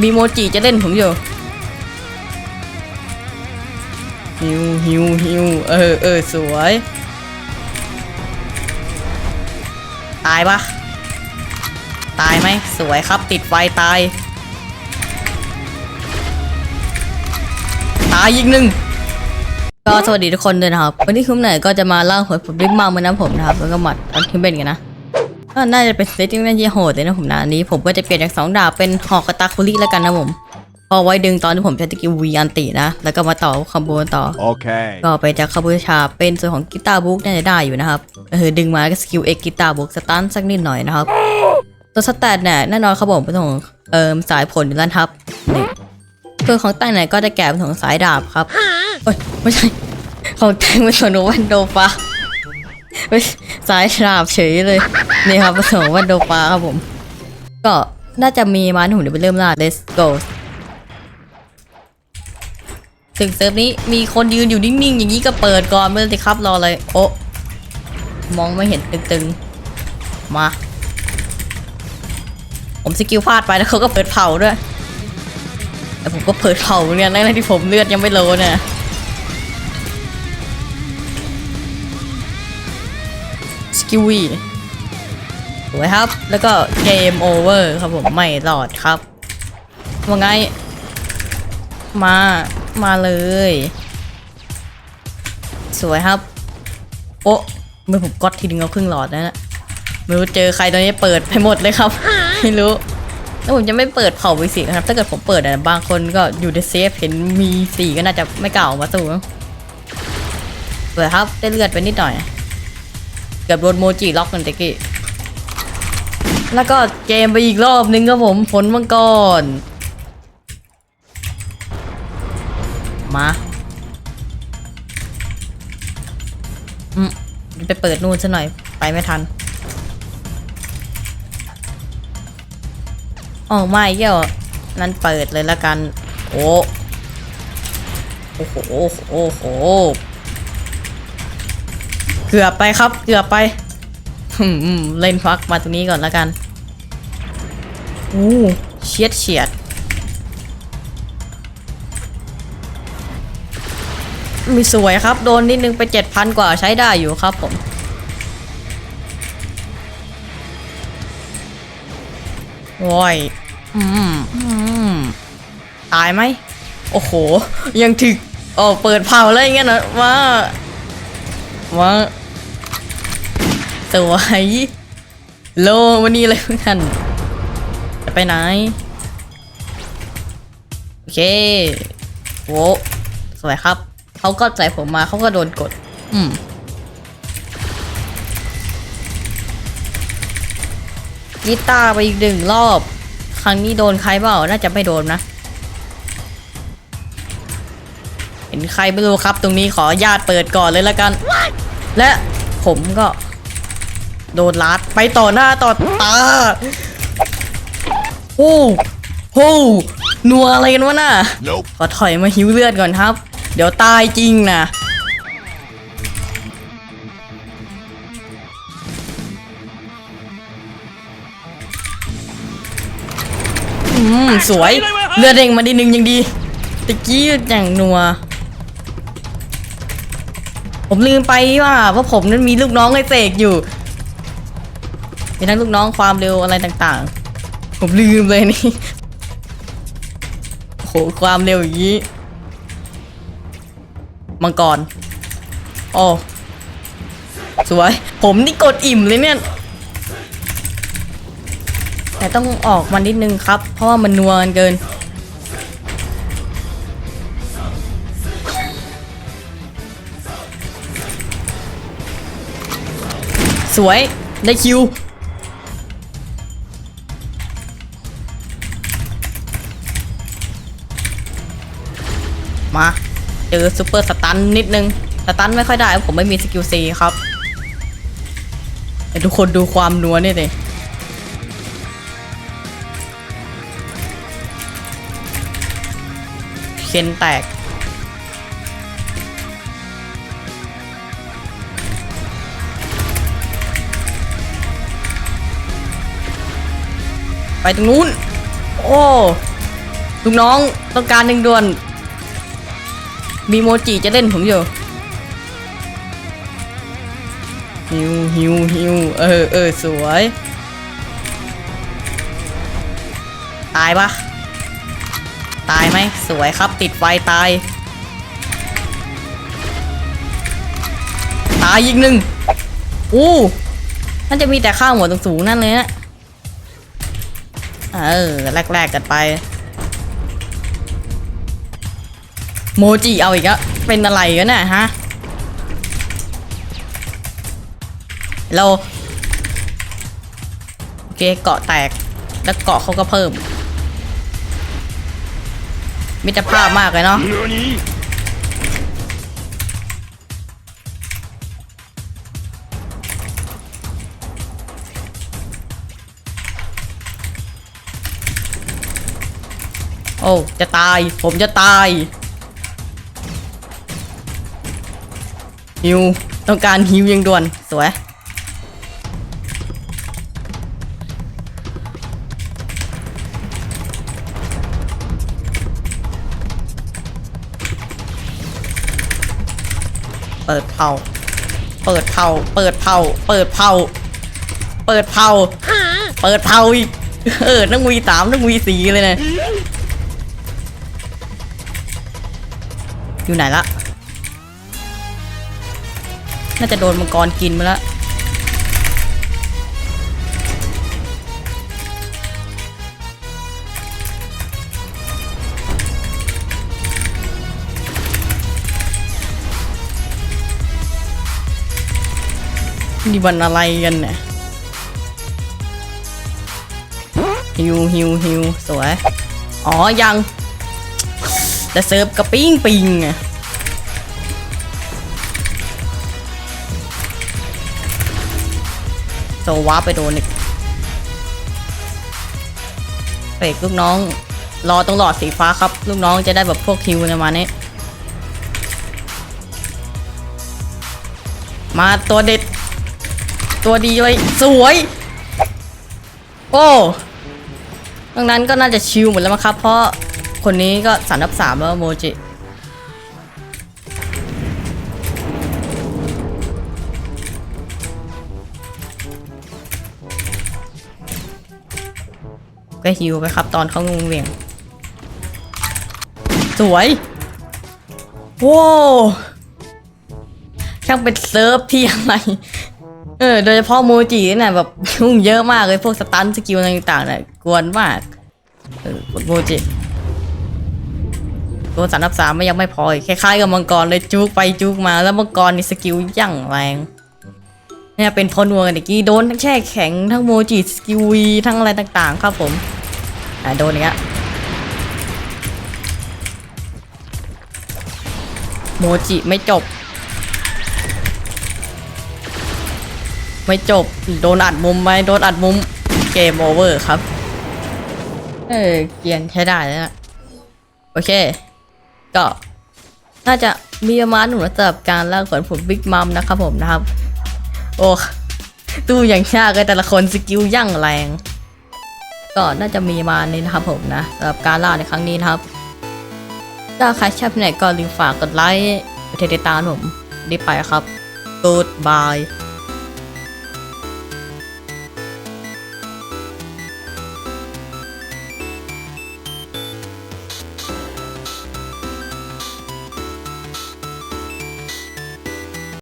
มีโมจิจะเล่นผมอยู่ฮิวฮิวฮิวเออเออสวย ตายปะตายไหมสวยครับติดไฟตาย ตายอีกหนึ่งก็สวัสดีทุกคนด้วยนะครับ วันนี้คุณเหนื่อยก็จะมาเล่าหวยผมบิ๊กมาเหมือนน้ำผมนะครับ แล้วก็หมัดอันที่เป็นกันนะ ก็น่าจะเป็นเซตที่น่าจะโหดเลยนะผมนะอันนี้ ผมก็จะเปลี่ยนจากสองดาบเป็นหอกกระตาคุริแล้วกันนะผมพอไว้ดึงตอนที่ผมใช้ตะกี้วีอันตินะ แล้วก็มาต่อคอมโบต่อ Okay. ก็ไปจากคาบูชาเป็นส่วนของกีตาร์บุ๊กน่าจะได้อยู่นะครับ เออดึงมาก็สกิลเอ็กกีตาร์บุ๊กสตันสักนิดหน่อยนะครับ ตัวสแตทเนี่ยแน่นอนครับผมเป็นของเอิมสายผลอยู่แล้วครับนี่ส่วนของแต่งเนี่ยก็จะแกะเป็นของสายดาบครับเอ้ยไม่ใช่ ของแต่งเป็นส่วนของวันโดฟาเฮ้ยสายดาบเฉยเลย นี่ครับเป็นส่วนของวันโดฟาครับผม ก็น่าจะมีมาที่มเดี๋ยวไปเริ่มล่า let's go ถึงเซิร์ฟนี้มีคนยืนอยู่นิ่งๆ อย่างนี้ก็เปิดก่อนไม่เลยครับรออะไรโอะมองไม่เห็นตึงๆ มา ผมสกิลพลาดไปแล้วเขาก็เปิดเผาด้วย แต่ผมก็เปิดเผาเนี่ยนั่นที่ผมเลือดยังไม่โลเนี่ยสกิลวี สวยครับ แล้วก็เกมโอเวอร์ครับผมไม่รอดครับว่าไง มา มาเลย สวยครับ โอ้มือผมก๊อตทีนึงเอาครึ่งหลอดนะนะไม่รู้เจอใครตอนนี้เปิดไปหมดเลยครับ ไม่รู้แล้วผมจะไม่เปิดเผาไปสีนะครับ ถ้าเกิดผมเปิดอะบางคนก็อยู่ในเซฟเห็นมีสีก็น่าจะไม่เก่ามาสู้มั้งสวยครับได้เลือดไปนิดหน่อย เกือบโดนโมจิล็อกกันตะกี้ แล้วก็เกมไปอีกรอบนึงครับผมผลมังกร มา อืมไปเปิดนู่นซะหน่อย ไปไม่ทัน ออกมาอีกแล้วนั่นเปิดเลยละกัน โอ้โอ้โหโอ้โห โอ้โห เกือบไปครับ เกือบไปอืมเล่นพักมาตรงนี้ก่อนละกัน อู้เฉียดเฉียดมีสวยครับ โดนนิดนึงไปเจ็ดพันกว่าใช้ได้อยู่ครับผมโว้ย อืม อืม ตายไหม โอ้โห ยังถึกโอ้เปิดเผาเลยอย่างเงี้ยนะว่าว่าสวยโลวันนี้เลยเพื่อน ไปไหน โอเคโว้สวยครับ เขาก็ใส่ผมมาเขาก็โดนกด อืมกีตาร์ไปอีกหนึ่งรอบ ครั้งนี้โดนใครเปล่า น่าจะไม่โดนนะ เห็นใครไม่รู้ครับ ตรงนี้ขอญาตเปิดก่อนเลยละกัน และผมก็ โดนลัดไปต่อหน้าต่อตา โอ้โหนัวอะไรกันวะน่ะ Nope. ขอถอยมาหิวเลือดก่อนครับ เดี๋ยวตายจริงนะอืมสวย เลือดเด้งมาดีหนึ่งยังดีตะกี้อย่างนัว ผมลืมไปว่าว่าผมนั้นมีลูกน้องไอเสกอยู่มีทั้งลูกน้องความเร็วอะไรต่างๆ ผมลืมเลยนี่โหความเร็วอย่างนี้ มังกรโอ้สวย ผมนี่กดอิ่มเลยเนี่ย แต่ต้องออกมานิดนึงครับ เพราะว่ามันนัวกันเกิน สวย ได้คิว มาเจอซูเปอร์สตันนิดนึงสตันไม่ค่อยได้เพราะผมไม่มีสกิลซีครับทุกคนดูความนัวนี่เลยเคนแตกไปตรงนู้น โอ้ ลูกน้องต้องการหนึ่งด่วน มีโมจิจะเล่นผมอยู่ฮิวฮิวฮิวเออเออสวย ตายปะตายไหมสวยครับติดไฟตาย ตายอีกหนึ่งอู้น่าจะมีแต่ข้าวหัวสูงนั่นเลยนะเออแรกๆกันไป โมจิเอาอีกอะเป็นอะไรกันน่ะฮะเราโอเคเกาะแตกแล้วเกาะเขาก็เพิ่ม มิตรภาพมากเลยเนาะโอ้ จะตาย ผมจะตาย ฮิวต้องการฮิวยังด่วน สวย เปิดเผา เปิดเผา เปิดเผา เปิดเผา เปิดเผา เปิดเผาอีก เออต้องวีสามต้องวีสีเลยนะอยู่ไหนละ น่าจะโดนมังกรกินไปแล้วนี่วันอะไรกันเนี่ยฮิวฮิวฮิวสวย อ๋อ ยัง แต่เซิร์ฟกระปิ้งปิงอะ โซวาไปโดนอีกเฟกลูกน้อง รอตรงหลอดสีฟ้าครับ ลูกน้องจะได้แบบพวกฮิวอะไรมานี้มาตัวเด็ด ตัวดีเลยสวย โอ้ดังนั้นก็น่าจะชิลหมดแล้วมั้งครับ เพราะคนนี้ก็สันดับสามแล้วโมจิ ก็ฮิวไปครับตอนเขางงเวียง สวย โว้วช่างเป็นเซิร์ฟที่อะไรเออ โดยเฉพาะโมจิเนี่ยแบบยุ่งเยอะมากเลยพวกสตันสกิลอะไรต่างๆเนี่ยกวนมากเออกดโมจิตัวสามนับสามไม่ยังไม่พอคล้ายๆกับมังกรเลยจุกไปจุกมาแล้วมังกรนี่สกิลยั่งแรง เนี่ยเป็นพอนัวกันเมื่อกี้โดนทั้งแช่แข็งทั้งโมจิสกิวีทั้งอะไรต่างๆ ครับผมอ่าโดนอย่างเงี้ยโมจิไม่จบ ไม่จบ โดนอัดมุมไปโดนอัดมุมเกมโอเวอร์ครับ เออเกียนใช้ได้แล้วนะโอเค ก็ น่าจะมีประมาณหนึ่งสำหรับการล่าขนผลบิ๊กมัมนะครับผมนะครับ โอ้ตู้อย่างชาก็แต่ละคนสกิลยั่งแรง ก็น่าจะมีมานี้นะครับผมนะสำหรับการล่าในครั้งนี้นะครับ ถ้าใครชอบที่ไหนก็ลืมฝากกดไลค์กดติดตามผมดีไปครับ Goodbye